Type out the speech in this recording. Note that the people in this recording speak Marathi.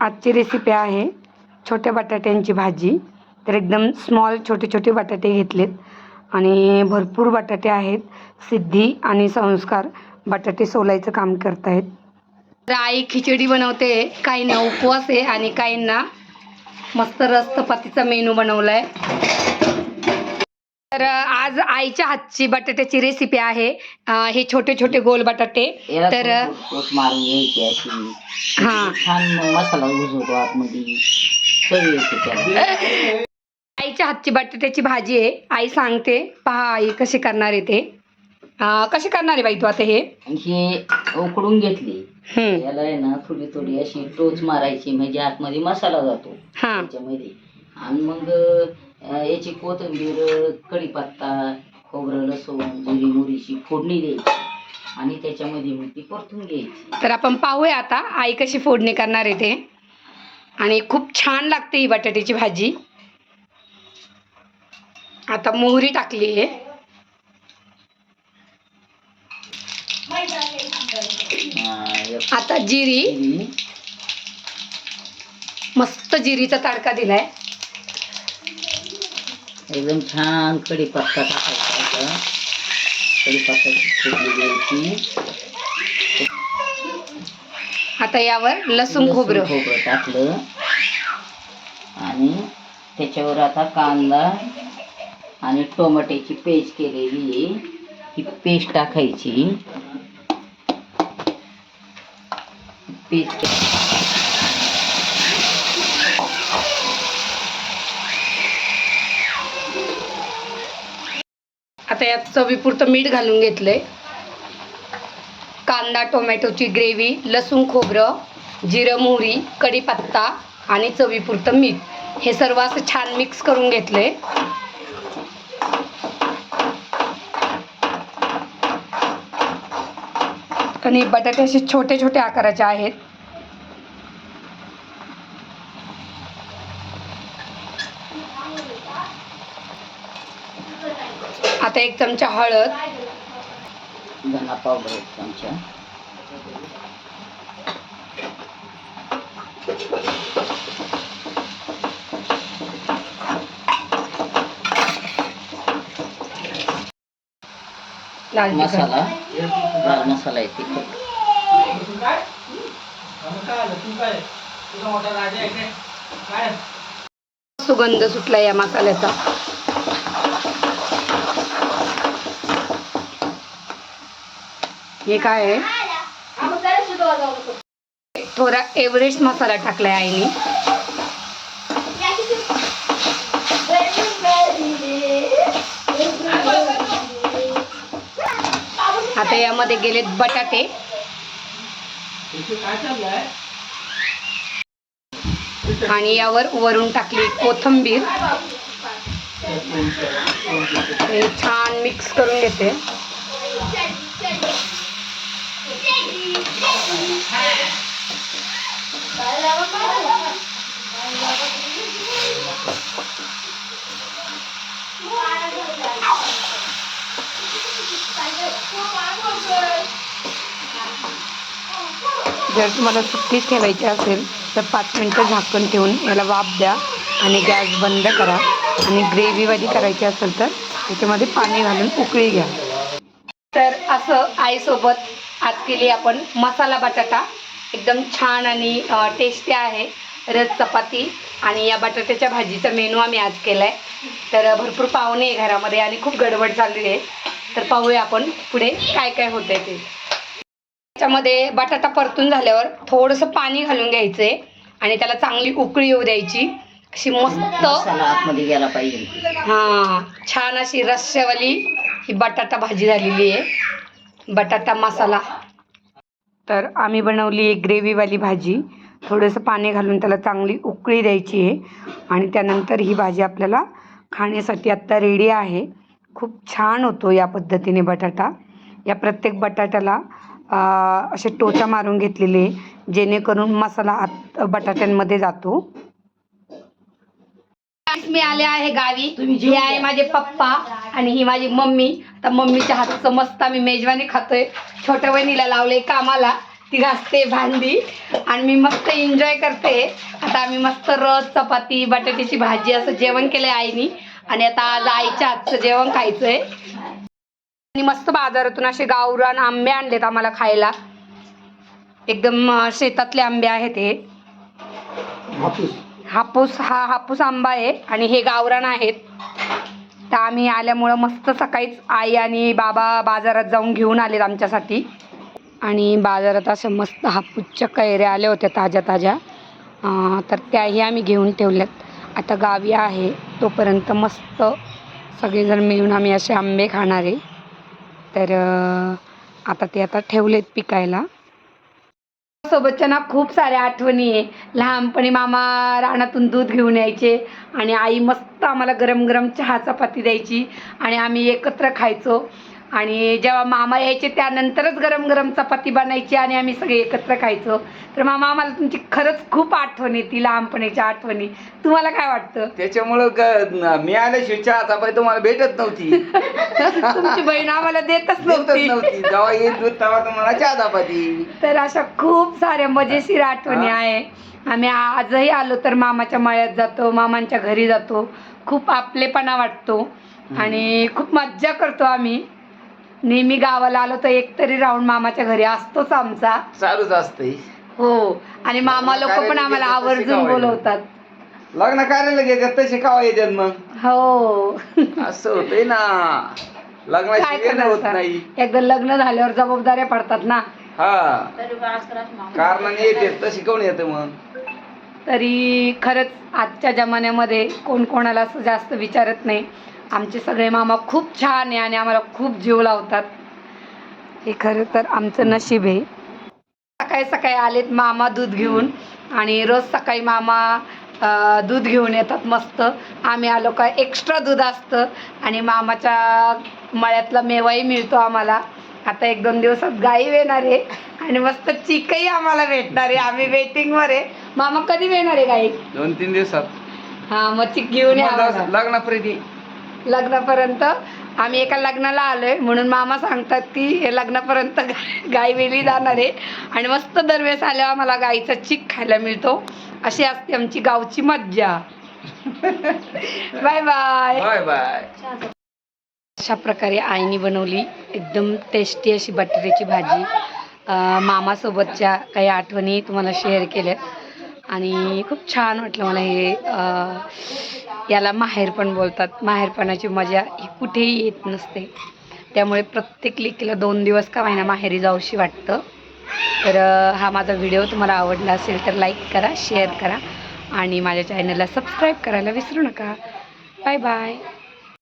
आजची रेसिपी आहे छोट्या बटाट्यांची भाजी. तर एकदम स्मॉल छोटे छोटे बटाटे घेतलेत. आणि भरपूर बटाटे आहेत. सिद्धी आणि संस्कार बटाटे सोलायचं काम करतायत. तर आई खिचडी बनवते. काहींना उपवास आहे आणि काहींना मस्त रस चपातीचा मेनू बनवला आहे तर आज आईच्या हातची बटाट्याची रेसिपी आहे. अं, हे छोटे छोटे गोल बटाटे. याला तर थोडं टोच मारून घ्यायची अशी हां. छान मग मसाला घुसवतो आतमध्ये. चव येते त्याला. आईच्या हातची बटाट्याची भाजी आहे. आई सांगते पहा आई कशी करणार आहे ते? अं, कशी करणार आहे बाई तू आता हे? आणि हे उकडून घेतली. हम्म, याला आहे ना थोडी थोडी अशी टोच मारायची. म्हणजे आतमध्ये मसाला जातो. हां. त्याच्यामध्ये. आणि मग याची कोथिंबीर कढीपत्ता खोबरं लसूण जिरी मोरीची फोडणी द्यायची. आणि त्याच्यामध्ये मग ती परतून घ्यायची. तर आपण पाहूया आता आई कशी फोडणी करणार आहे ते. आणि खूप छान लागते ही बटाट्याची भाजी. आता मोहरी टाकली आहे. एक आता जिरी. जिरी, मस्त जिरीचा तडका दिलाय. एकदम छान कढीपत्ता टाकायचा आता कढीपत्त्याची फोडणी द्यायची आता यावर लसूण खोबरं. खोबरं टाकलं. आणि त्याच्यावर आता कांदा आणि टोमॅटोची पेस्ट केलेली आहे. ही पेस्ट टाकायची. पेस्ट आता यात चवीपुरतं मीठ घालून घेतलंय. कांदा टोमॅटोची ग्रेव्ही लसूण खोबरं जिरं मोहरी कढीपत्ता आणि चवीपुरतं मीठ. हे सर्व असं छान मिक्स करून घेतलंय. आणि बटाटे असे छोटे छोटे आकाराचे आहेत. आता एक चमचा हळद. धना पावडर एक चमचा. लाल. मसाला. लाल मसाला तिखट. सुगंध सुटला या मसाल्याचा. हे काय आहे? थोडा एव्हरेस्ट मसाला टाकलाय आईने. आता यामध्ये गेलेत बटाटे. आणि यावर वरून टाकली कोथंबीर. छान मिक्स करून घेते. जर तुम्हाला सुट्टीच ठेवायची असेल तर पाच मिनटं झाकण ठेवून याला वाफ द्या आणि गॅस बंद करा. आणि ग्रेव्हीवाली करायची असेल तर त्याच्यामध्ये पाणी घालून उकळी घ्या. तर असं आईसोबत आज केली आपण मसाला बटाटा. एकदम छान आणि टेस्टी आहे. रस चपाती आणि या बटाट्याच्या भाजीचा मेनू आम्ही आज केला आहे तर भरपूर पाहुणे आहे घरामध्ये आणि खूप गडबड चालली आहे. तर पाहूया आपण पुढे काय काय होतंय ते. त्याच्यामध्ये बटाटा परतून झाल्यावर थोडंसं पाणी घालून घ्यायचंय आणि त्याला चांगली उकळी येऊ द्यायची. अशी मस्त आतमध्ये गेला पाहिजे. हा छान अशी रस्स्यावाली ही बटाटा भाजी झालेली आहे. बटाटा मसाला. तर आम्ही बनवली एक ग्रेव्हीवाली भाजी. थोडंसं पाणी घालून त्याला चांगली उकळी द्यायची आहे. आणि त्यानंतर ही भाजी आपल्याला खाण्यासाठी आत्ता रेडी आहे. खूप छान होतो या पद्धतीने बटाटा. या प्रत्येक बटाट्याला असे टोचा मारून घेतलेले जेणेकरून मसाला आत बटाट्यांमध्ये जातो. आज मी आले आहे गावी. तुम्ही हे आहे. माझे पप्पा आणि ही माझी मम्मी. आता मम्मीच्या हातचं मस्त आम्ही मेजवानी खातोय. छोट्या बहिणीला लावले कामाला. ती घासते भांडी. आणि मी मस्त एन्जॉय करते. आता आम्ही मस्त रस चपाती बटाट्याची भाजी असं जेवण केलंय आईनी. आणि आता आज आईच्या हातचं जेवण खायचंय. आणि मस्त बाजारातून असे गावरान आंबे आणलेत आम्हाला खायला. एकदम शेतातले आंबे आहेत हे. हापूस हा हापूस आंबा आहे आणि हे गावरान आहेत. तर आम्ही आल्यामुळं मस्त सकाळीच आई आणि बाबा बाजारात जाऊन घेऊन आलेत आमच्यासाठी. आणि बाजारात असं मस्त हापूसच्या कैऱ्या आल्या होत्या ताज्या ताज्या. तर त्याही आम्ही घेऊन ठेवल्यात. आता गावी आहे तोपर्यंत मस्त सगळेजण मिळून आम्ही असे आंबे खाणार आहे. तर आता ते आता ठेवलेत पिकायला. सोबतच्या ना खूप साऱ्या आठवणी आहे. लहानपणी मामा रानातून दूध घेऊन यायचे आणि आई मस्त आम्हाला गरम गरम चहा चपाती द्यायची आणि आम्ही एकत्र खायचो. आणि जेव्हा मामा यायचे त्यानंतरच गरम गरम चपाती बनायची आणि आम्ही सगळे एकत्र खायचो. तर मामा आम्हाला तुमची खरंच खूप आठवण येते लहानपणीच्या आठवणी. तुम्हाला काय वाटतं? त्याच्यामुळं क- मी आल्याशिवाय चहा चपाती तुम्हाला भेटत नव्हती. तुमची बहीण आम्हाला देतच भेटत नव्हती. नव्हती. जेव्हा येत दूध तेव्हा तुम्हाला चहा चपाती. तर अशा खूप साऱ्या मजेशीर आठवणी हा. आहे. आम्ही आजही आलो तर मामाच्या मळ्यात जातो मामांच्या घरी जातो. खूप आपलेपणा वाटतो. आणि खूप मज्जा करतो आम्ही. नेहमी गावाला आलो तर एकतरी राहून मामाच्या घरी असतोच आमचा. चालूच असतंय. हो आणि मामा लोक पण आम्हाला आवर्जून बोलवतात. लग्न कार्याला घेतात तसे कावा येतात मग. हो. असं होतंय ना. काय लग्नाची वेळ होत नाही. एकदा लग्न झाल्यावर जबाबदाऱ्या पडतात ना. हा. कारणाने येते तशी कोण येते मग? तरी खरंच आजच्या जमान्यामध्ये कोण कोणाला असं जास्त विचारत नाही. आमचे सगळे मामा खूप छान आहे आणि आम्हाला खूप जीव लावतात. हे खरं तर आमचं नशीब आहे. सकाळी सकाळी आलेत मामा दूध घेऊन आणि रोज सकाळी मामा दूध घेऊन येतात मस्त. आम्ही आलो का एक्स्ट्रा दूध असतं आणि मामाच्या मळ्यातला मेवाही मिळतो आम्हाला. आता एक दोन दिवसात गाई येणार आहे आणि मस्त चिकही आम्हाला भेटणार आहे. आम्ही वेटिंगवर आहे. मामा कधी येणार आहे गाई? दोन तीन दिवसात. हा मग चिक घेऊन या. लग्नापर्यंत लग्नापर्यंत. आम्ही एका लग्नाला आलोय. म्हणून मामा सांगतात की हे लग्नापर्यंत गाय वेली जाणार आहे. आणि मस्त दरवेळेस आल्यावर मला गाईचा चिक खायला मिळतो. अशी असते आमची गावची मज्जा. Bye bye. Bye bye. अशा प्रकारे आईने बनवली एकदम टेस्टी अशी बटाट्याची भाजी. मामासोबतच्या काही आठवणी तुम्हाला शेअर केल्या. आणि खूप छान वाटलं मला हे याला माहेर पण बोलतात. माहेरपणाची मजा ही कुठेही येत नसते. त्यामुळे प्रत्येक लेकीला दोन दिवस का महिना माहेरी जाऊशी वाटतं. तर हा माझा व्हिडिओ तुम्हाला आवडला असेल तर लाईक करा शेअर करा आणि माझ्या चॅनलला सबस्क्राईब करायला विसरू नका. Bye bye.